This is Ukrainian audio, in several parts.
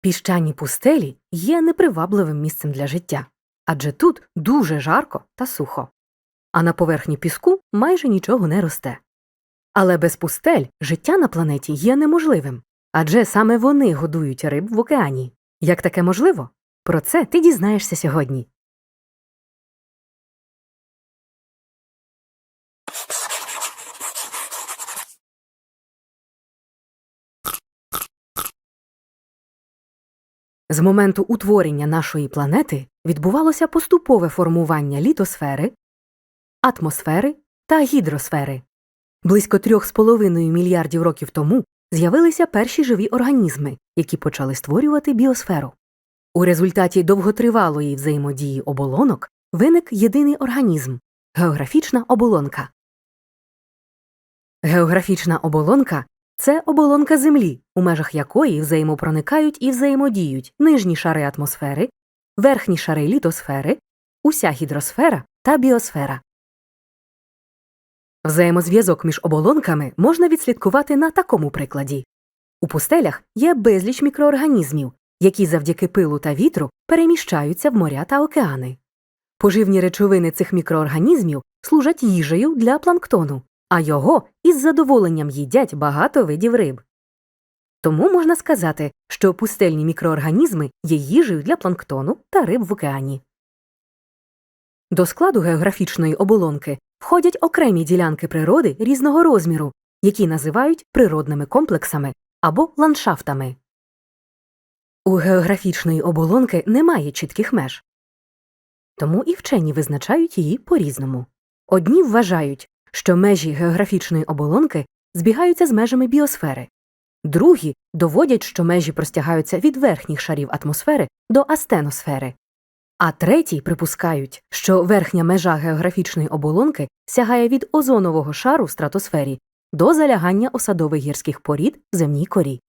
Піщані пустелі є непривабливим місцем для життя, адже тут дуже жарко та сухо, а на поверхні піску майже нічого не росте. Але без пустель життя на планеті є неможливим, адже саме вони годують риб в океані. Як таке можливо? Про це ти дізнаєшся сьогодні. З моменту утворення нашої планети відбувалося поступове формування літосфери, атмосфери та гідросфери. Близько 3,5 мільярдів років тому з'явилися перші живі організми, які почали створювати біосферу. У результаті довготривалої взаємодії оболонок виник єдиний організм географічна оболонка. Географічна оболонка це оболонка Землі, у межах якої взаємопроникають і взаємодіють нижні шари атмосфери, верхні шари літосфери, уся гідросфера та біосфера. Взаємозв'язок між оболонками можна відслідкувати на такому прикладі. У пустелях є безліч мікроорганізмів, які завдяки пилу та вітру переміщаються в моря та океани. Поживні речовини цих мікроорганізмів служать їжею для планктону, а його із задоволенням їдять багато видів риб. Тому можна сказати, що пустельні мікроорганізми є їжею для планктону та риб в океані. До складу географічної оболонки входять окремі ділянки природи різного розміру, які називають природними комплексами або ландшафтами. У географічної оболонки немає чітких меж. Тому і вчені визначають її по різному. Одні вважають, що межі географічної оболонки збігаються з межами біосфери, другі доводять, що межі простягаються від верхніх шарів атмосфери до астеносфери, а треті припускають, що верхня межа географічної оболонки сягає від озонового шару в стратосфері до залягання осадових гірських порід в земній корі.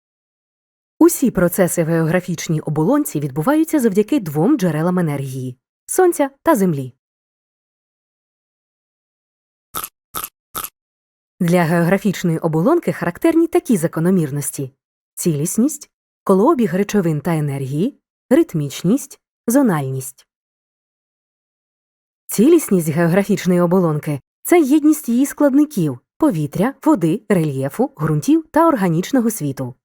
Усі процеси в географічній оболонці відбуваються завдяки двом джерелам енергії сонця та землі. Для географічної оболонки характерні такі закономірності цілісність, колообіг речовин та енергії, ритмічність, зональність. Цілісність географічної оболонки це єдність її складників повітря, води, рельєфу, ґрунтів та органічного світу.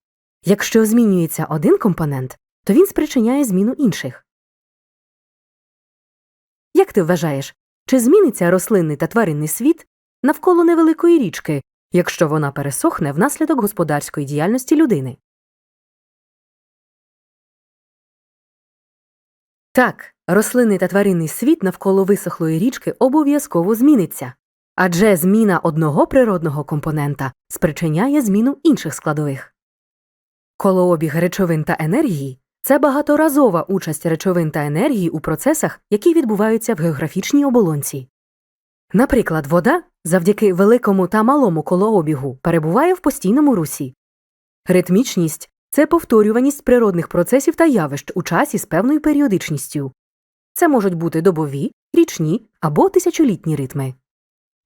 Якщо змінюється один компонент, то він спричиняє зміну інших. Як ти вважаєш, чи зміниться рослинний та тваринний світ навколо невеликої річки, якщо вона пересохне внаслідок господарської діяльності людини? Так, рослинний та тваринний світ навколо висохлої річки обов'язково зміниться, адже зміна одного природного компонента спричиняє зміну інших складових. Колообіг речовин та енергії це багаторазова участь речовин та енергії у процесах, які відбуваються в географічній оболонці. Наприклад, вода завдяки великому та малому колообігу перебуває в постійному русі. Ритмічність це повторюваність природних процесів та явищ у часі з певною періодичністю. Це можуть бути добові, річні або тисячолітні ритми.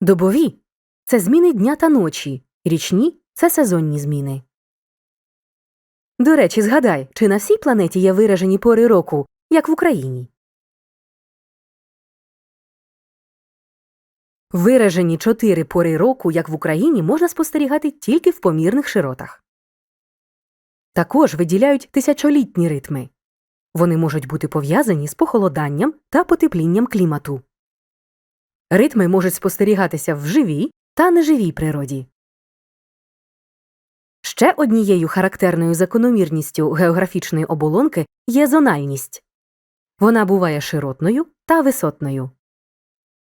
Добові це зміни дня та ночі, річні це сезонні зміни. До речі, згадай, чи на всій планеті є виражені пори року, як в Україні? Виражені чотири пори року, як в Україні, можна спостерігати тільки в помірних широтах. Також виділяють тисячолітні ритми. Вони можуть бути пов'язані з похолоданням та потеплінням клімату. Ритми можуть спостерігатися в живій та неживій природі. Ще однією характерною закономірністю географічної оболонки є зональність. Вона буває широтною та висотною.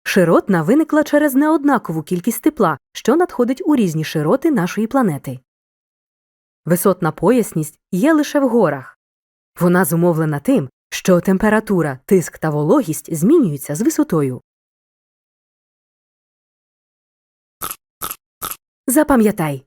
Широтна виникла через неоднакову кількість тепла, що надходить у різні широти нашої планети. Висотна поясність є лише в горах. Вона зумовлена тим, що температура, тиск та вологість змінюються з висотою. Запам'ятай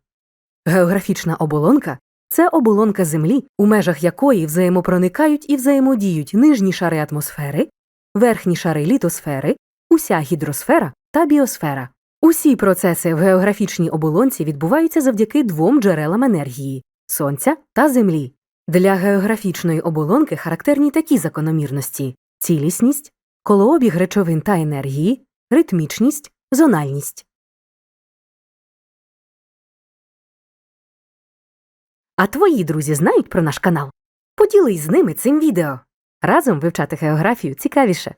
географічна оболонка це оболонка Землі, у межах якої взаємопроникають і взаємодіють нижні шари атмосфери, верхні шари літосфери, уся гідросфера та біосфера. Усі процеси в географічній оболонці відбуваються завдяки двом джерелам енергії сонця та землі. Для географічної оболонки характерні такі закономірності: цілісність, колообіг речовин та енергії, ритмічність, зональність. А твої друзі знають про наш канал? Поділись з ними цим відео. Разом вивчати географію цікавіше.